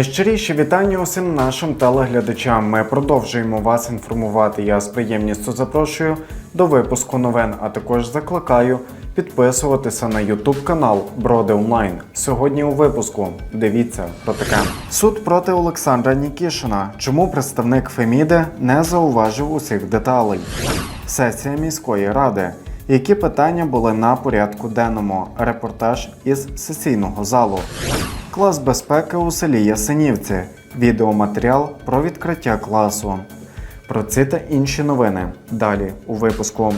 Найщиріші вітання усім нашим телеглядачам. Ми продовжуємо вас інформувати. Я з приємністю запрошую до випуску новин, а також закликаю підписуватися на YouTube канал Броди Онлайн. Сьогодні у випуску дивіться про таке. Суд проти Олександра Нікішина. Чому представник Феміди не зауважив усіх деталей? Сесія міської ради. Які питання були на порядку денному? Репортаж із сесійного залу. Клас безпеки у селі Ясенівці. Відеоматеріал про відкриття класу. Про ці та інші новини далі у випуску.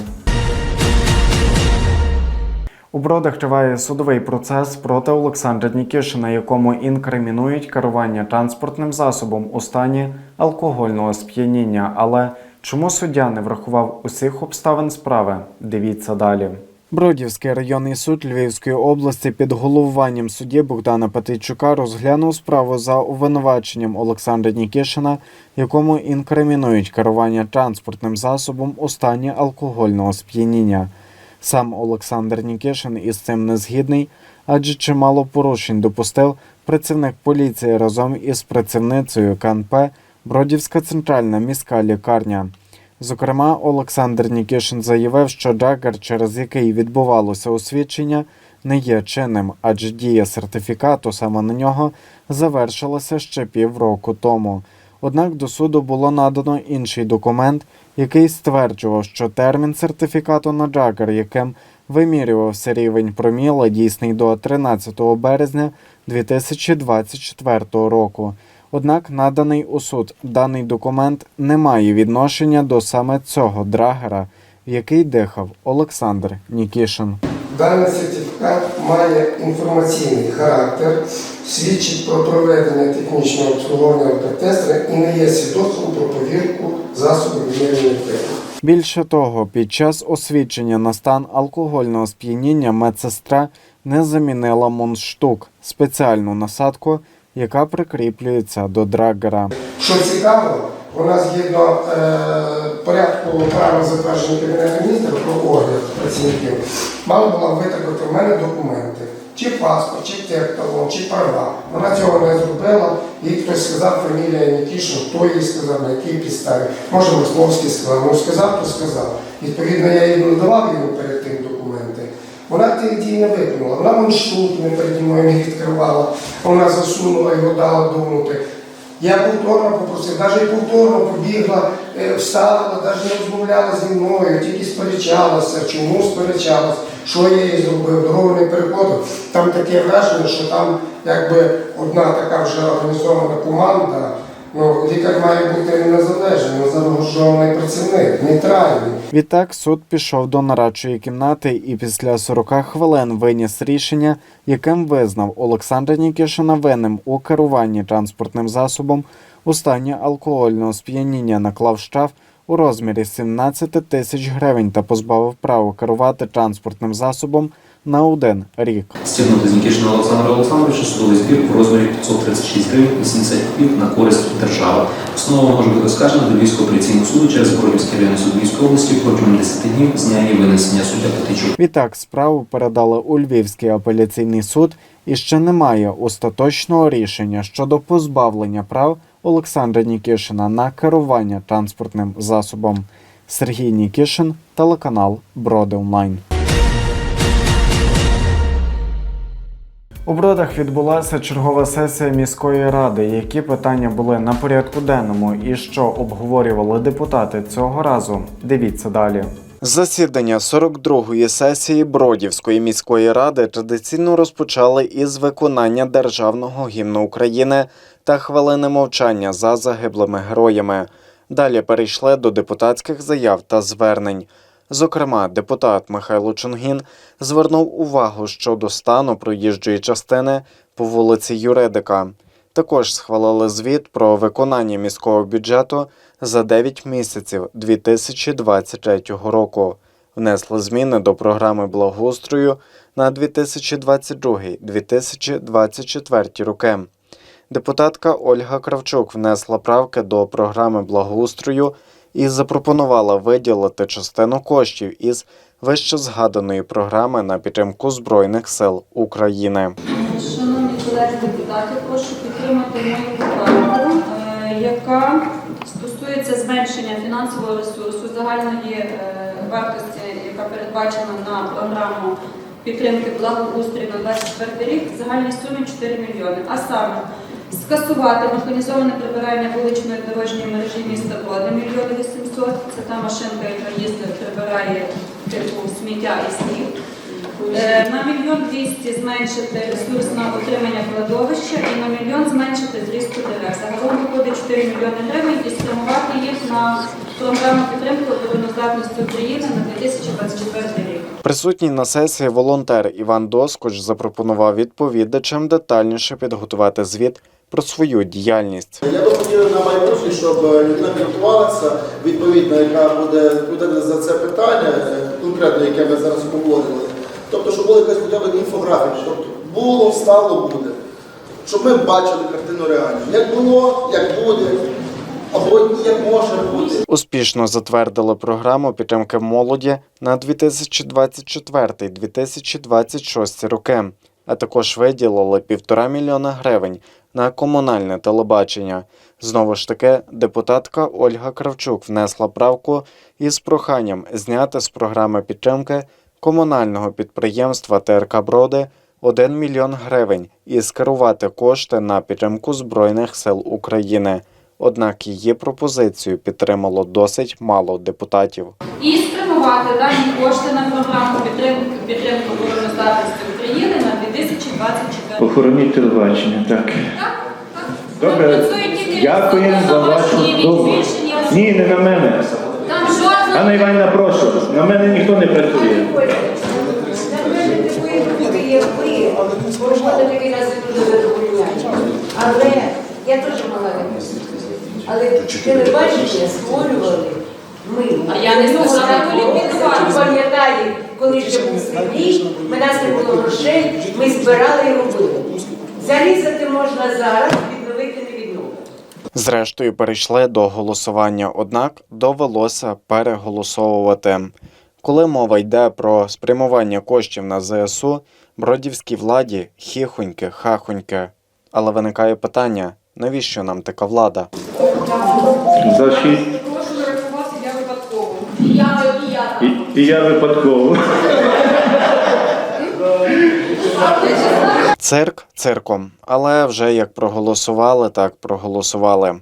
У бродах триває судовий процес проти Олександра Нікішина, якому інкримінують керування транспортним засобом у стані алкогольного сп'яніння. Але чому суддя не врахував усіх обставин справи? Дивіться далі. Бродівський районний суд Львівської області під головуванням судді Богдана Патейчука розглянув справу за обвинуваченням Олександра Нікішина, якому інкримінують керування транспортним засобом у стані алкогольного сп'яніння. Сам Олександр Нікішин із цим не згідний, адже чимало порушень допустив працівник поліції разом із працівницею КНП Бродівська центральна міська лікарня. Зокрема, Олександр Нікішин заявив, що Джаггер, через який відбувалося освідчення, не є чинним, адже дія сертифікату саме на нього завершилася ще півроку тому. Однак до суду було надано інший документ, який стверджував, що термін сертифікату на Джаггер, яким вимірювався рівень проміла, дійсний до 13 березня 2024 року. Однак наданий у суд даний документ не має відношення до саме цього драгера, в який дихав Олександр Нікішин. Даний сертифікат має інформаційний характер, свідчить про проведення технічного обслуговування алкотестера і не є свідоцтвом про повірку засобів вимірювання техніки. Більше того, під час освідчення на стан алкогольного сп'яніння медсестра не замінила мундштук – спеціальну насадку, яка прикріплюється до драгера. Що цікаво, у нас згідно е, порядку правил затвердження Кабінету міністрів про огляд працівників, мала була витребувати в мене документи. Чи паспорт, чи техталон, чи права. Вона цього не зробила, їй хтось сказав фамілія Нікішин, хто їй сказав, на якій підставі. Може, Московський сказав, ну сказав, то сказав. Відповідно, я їй надавав йому перед тим. Вона тих не виконала. Вона маншут не переді мною не відкривала, вона засунула його, дала думати. Я повторно попросив, навіть повторно побігла, е, вставила, навіть не розмовляла зі мною, тільки сперечалася, чому сперечалася, що я їй зробив, дорогу не переходив. Там таке враження, що там якби одна така вже організована команда. Ну, лікар має бути незалежний, незаангажований працівник, нейтральний. Відтак суд пішов до нарадчої кімнати і після 40 хвилин виніс рішення, яким визнав Олександра Нікішина винним у керуванні транспортним засобом у стані алкогольного сп'яніння, наклав штраф у розмірі 17 тисяч гривень та позбавив права керувати транспортним засобом на один рік. Стягнути з Нікішина Олександра Олександровича судовий збір у розмірі 536 гривень 80 копійок на користь держави. Постанова може бути оскаржена до Львівського апеляційного суду через Бродівський районний суд Львівської області протягом 10 днів з дня її винесення суддя Патичук. Відтак справу передали у Львівський апеляційний суд і ще немає остаточного рішення щодо позбавлення прав Олександра Нікішина на керування транспортним засобом. Сергій Нікішин, телеканал Броди Онлайн. У Бродах відбулася чергова сесія міської ради. Які питання були на порядку денному і що обговорювали депутати цього разу? Дивіться далі. Засідання 42-ї сесії Бродівської міської ради традиційно розпочали із виконання державного гімну України та хвилини мовчання за загиблими героями. Далі перейшли до депутатських заяв та звернень. Зокрема, депутат Михайло Чунгін звернув увагу щодо стану проїжджої частини по вулиці Юридика. Також схвалили звіт про виконання міського бюджету за 9 місяців 2023 року. внесли зміни до програми благоустрою на 2022-2024 роки. Депутатка Ольга Кравчук внесла правки до програми благоустрою і запропонувала виділити частину коштів із вищезгаданої програми на підтримку Збройних сил України. Шановні колеги депутати, прошу підтримати мою поправку, е, яка стосується зменшення фінансового ресурсу загальної е, вартості, яка передбачена на програму підтримки благоустрою на 24 рік, в загальній сумі 4 мільйони. А саме скасувати механізоване прибирання вуличної дорожньої мережі міста Броди мільйони 800. Це та машинка, яка їздить, прибирає типу сміття і сніг. Е, На мільйон двісті зменшити ресурс на отримання кладовища і на мільйон зменшити зрізку дерев. Загалом виходить 4 мільйони гривень і спрямувати їх на програму підтримки обороноздатності України на 2024 рік. Присутній на сесії волонтер Іван Доскоч запропонував відповідачам детальніше підготувати звіт про свою діяльність. Я би хотів на майбутнє, щоб людина підготувалася відповідно, яка буде відповідати за це питання, е, конкретно, яке ми зараз обговорювали. Тобто, щоб була якась хоча б інфографіка, тобто було, стало, буде. Щоб ми бачили картину реальну. Як було, як буде, або як може бути. Успішно затвердили програму підтримки молоді на 2024-2026 роки, а також виділили півтора мільйона гривень на комунальне телебачення. Знову ж таки, депутатка Ольга Кравчук внесла правку із проханням зняти з програми підтримки комунального підприємства ТРК Броди 1 мільйон гривень і скерувати кошти на підтримку Збройних сил України. Однак її пропозицію підтримало досить мало депутатів. І спрямувати дані кошти на програму підтримки підтримки обороноздатності України на 2024 Охороніть телебачення, так. Добре, дякуємо за вашу збільшення. Ні, не на мене. Анна Іванівна, прошу, на мене ніхто не працює. Але я теж молода. Але телебачення створювали ми. А я не Ну. Пам'ятаю, коли ще був свій, в нас не було грошей, ми збирали і робили. Зарізати можна зараз, відновити не відновити. Зрештою перейшли до голосування, однак довелося переголосовувати. Коли мова йде про спрямування коштів на ЗСУ, бродівській владі хіхоньки, хахоньки. Але виникає питання: навіщо нам така влада? За шість. Прошу зарахувати, я випадково. І, я випадково. Цирк цирком, але вже як проголосували, так проголосували.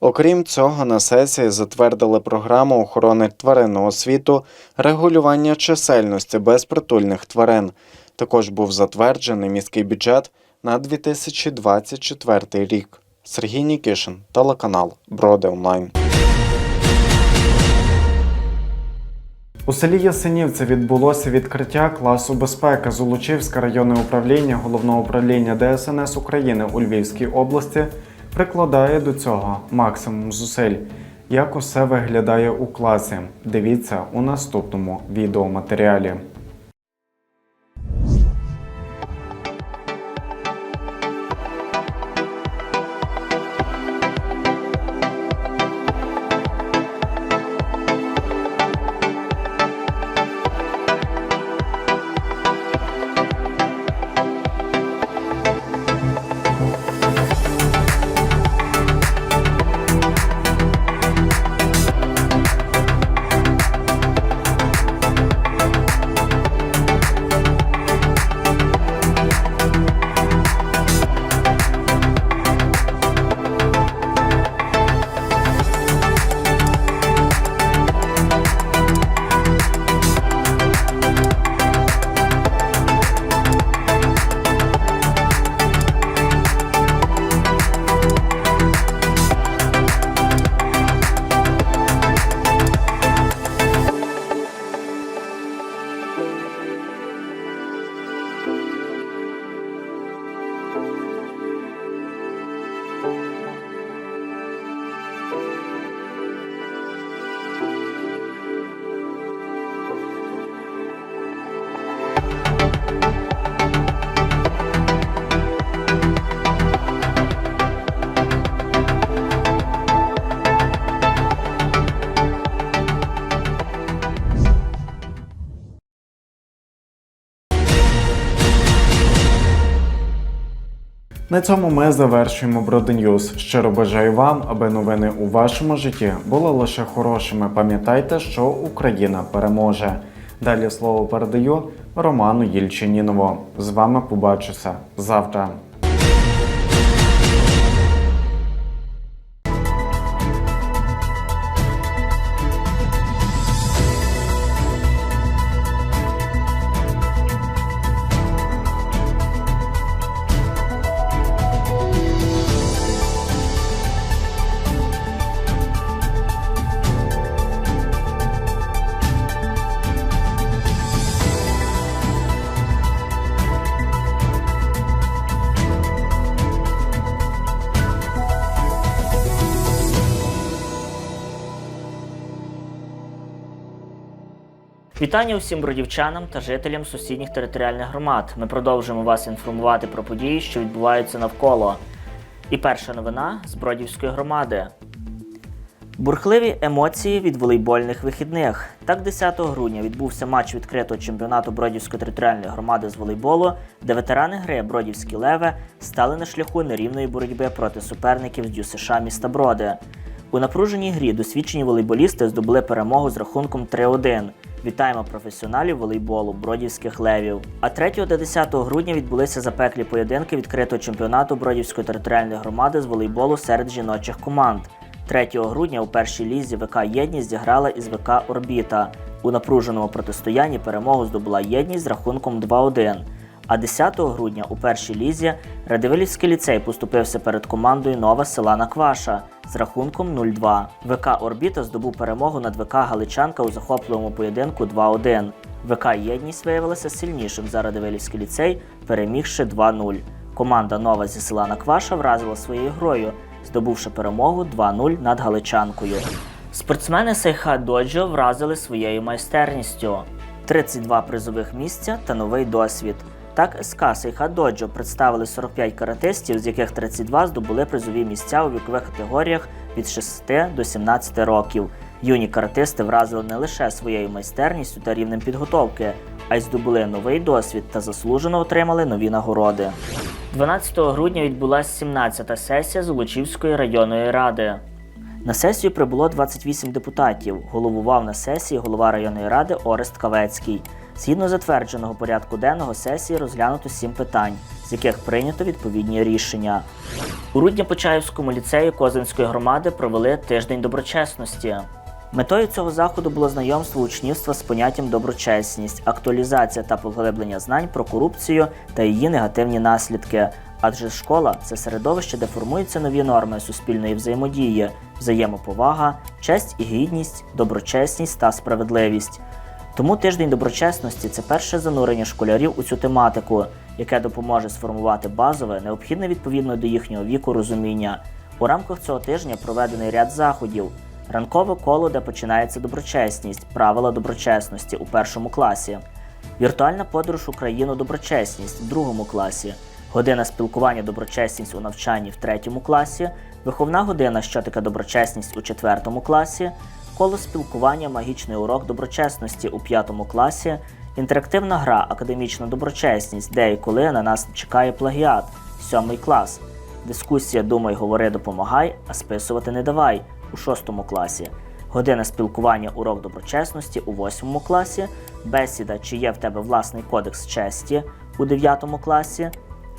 Окрім цього, на сесії затвердили програму охорони тваринного світу, регулювання чисельності безпритульних тварин. Також був затверджений міський бюджет на 2024 рік. Сергій Нікішин, телеканал Броди Онлайн. У селі Ясенівце відбулося відкриття класу безпеки. Золочівське районне управління головного управління ДСНС України у Львівській області прикладає до цього максимум зусиль. Як усе виглядає у класі? Дивіться у наступному відеоматеріалі. На цьому ми завершуємо Броденьюз. Щиро бажаю вам, аби новини у вашому житті були лише хорошими. Пам'ятайте, що Україна переможе. Далі слово передаю Роману Єльчинінову. З вами побачуся завтра. Вітання усім бродівчанам та жителям сусідніх територіальних громад. Ми продовжуємо вас інформувати про події, що відбуваються навколо. І перша новина з Бродівської громади. Бурхливі емоції від волейбольних вихідних. Так, 10 грудня відбувся матч відкритого чемпіонату Бродівської територіальної громади з волейболу, де ветерани гри Бродівські леви стали на шляху нерівної боротьби проти суперників з ДЮСШ міста Броди. У напруженій грі досвідчені волейболісти здобули перемогу з рахунком 3-1. Вітаємо професіоналів волейболу бродівських левів. А 3 та 10 грудня відбулися запеклі поєдинки відкритого чемпіонату Бродівської територіальної громади з волейболу серед жіночих команд. 3 грудня у першій лізі ВК Єдність зіграла із ВК Орбіта. У напруженому протистоянні перемогу здобула єдність з рахунком 2-1. А 10 грудня у першій лізі Радивилівський ліцей поступився перед командою Нова Селана Кваша з рахунком 0-2. ВК Орбіта здобув перемогу над ВК Галичанка у захопливому поєдинку 2-1. ВК Єдність виявилася сильнішим за Радивилівський ліцей, перемігши 2-0. Команда Нова зі Селана Кваша вразила своєю грою, здобувши перемогу 2-0 над Галичанкою. Спортсмени Сейха Доджо вразили своєю майстерністю. 32 призових місця та новий досвід. Так, СК Сейха Доджо представили 45 каратистів, з яких 32 здобули призові місця у вікових категоріях від 6 до 17 років. Юні каратисти вразили не лише своєю майстерністю та рівнем підготовки, а й здобули новий досвід та заслужено отримали нові нагороди. 12 грудня відбулася 17-та сесія Золочівської районної ради. На сесію прибуло 28 депутатів. Головував на сесії голова районної ради Орест Кавецький. Згідно затвердженого порядку денного сесії розглянуто сім питань, з яких прийнято відповідні рішення. У Рудня-Почаївському ліцеї Козинської громади провели тиждень доброчесності. Метою цього заходу було знайомство учнівства з поняттям доброчесність, актуалізація та поглиблення знань про корупцію та її негативні наслідки. Адже школа це середовище, де формуються нові норми суспільної взаємодії, взаємоповага, честь і гідність, доброчесність та справедливість. Тому тиждень доброчесності це перше занурення школярів у цю тематику, яке допоможе сформувати базове, необхідне відповідно до їхнього віку розуміння. У рамках цього тижня проведений ряд заходів. Ранкове коло, де починається доброчесність, правила доброчесності у першому класі, віртуальна подорож Україну доброчесність в другому класі, година спілкування доброчесність у навчанні в третьому класі, виховна година, що таке доброчесність у четвертому класі, коло спілкування магічний урок доброчесності у п'ятому класі, інтерактивна гра Академічна доброчесність, де і коли на нас чекає плагіат, сьомий клас. Дискусія Думай, говори, допомагай, а списувати не давай у шостому класі. Година спілкування урок доброчесності у восьмому класі, бесіда, чи є в тебе власний кодекс честі у дев'ятому класі,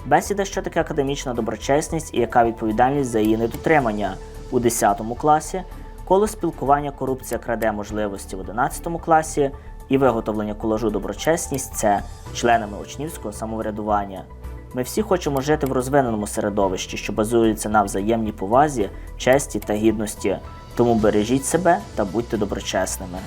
бесіда, що таке академічна доброчесність і яка відповідальність за її недотримання у 10 класі, коло спілкування корупція краде можливості в 11 класі і виготовлення колажу доброчесність це членами учнівського самоврядування. Ми всі хочемо жити в розвиненому середовищі, що базується на взаємній повазі, честі та гідності. Тому бережіть себе та будьте доброчесними.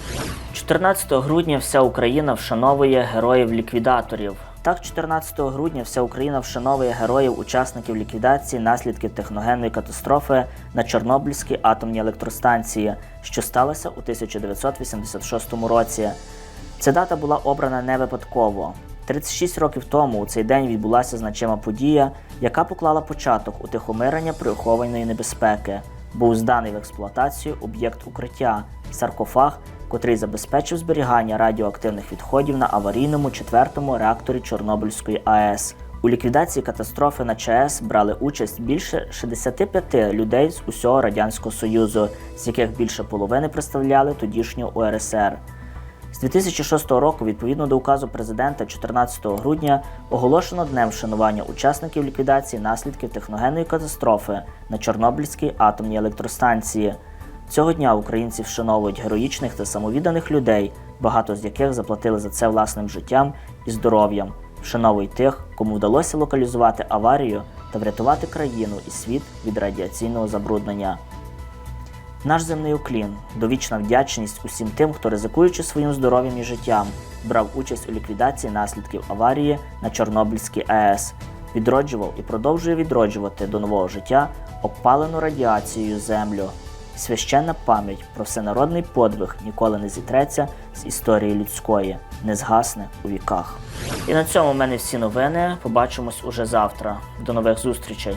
14 грудня вся Україна вшановує героїв-ліквідаторів. Так, 14 грудня вся Україна вшановує героїв учасників ліквідації наслідків техногенної катастрофи на Чорнобильській атомній електростанції, що сталося у 1986 році. Ця дата була обрана не випадково. 36 років тому у цей день відбулася значима подія, яка поклала початок утихомирення прихованої небезпеки. Був зданий в експлуатацію об'єкт укриття саркофаг, котрий забезпечив зберігання радіоактивних відходів на аварійному четвертому реакторі Чорнобильської АЕС. У ліквідації катастрофи на ЧАЕС брали участь більше 65 людей з усього радянського союзу, з яких більше половини представляли тодішню УРСР. З 2006 року, відповідно до указу президента 14 грудня, оголошено днем вшанування учасників ліквідації наслідків техногенної катастрофи на Чорнобильській атомній електростанції. Цього дня українці вшановують героїчних та самовідданих людей, багато з яких заплатили за це власним життям і здоров'ям. Вшановують тих, кому вдалося локалізувати аварію та врятувати країну і світ від радіаційного забруднення. Наш земний уклін, довічна вдячність усім тим, хто ризикуючи своїм здоров'ям і життям, брав участь у ліквідації наслідків аварії на Чорнобильській АЕС, відроджував і продовжує відроджувати до нового життя обпалену радіацією землю. Священна пам'ять про всенародний подвиг ніколи не зітреться з історії людської, не згасне у віках. І на цьому в мене всі новини. Побачимось уже завтра. До нових зустрічей.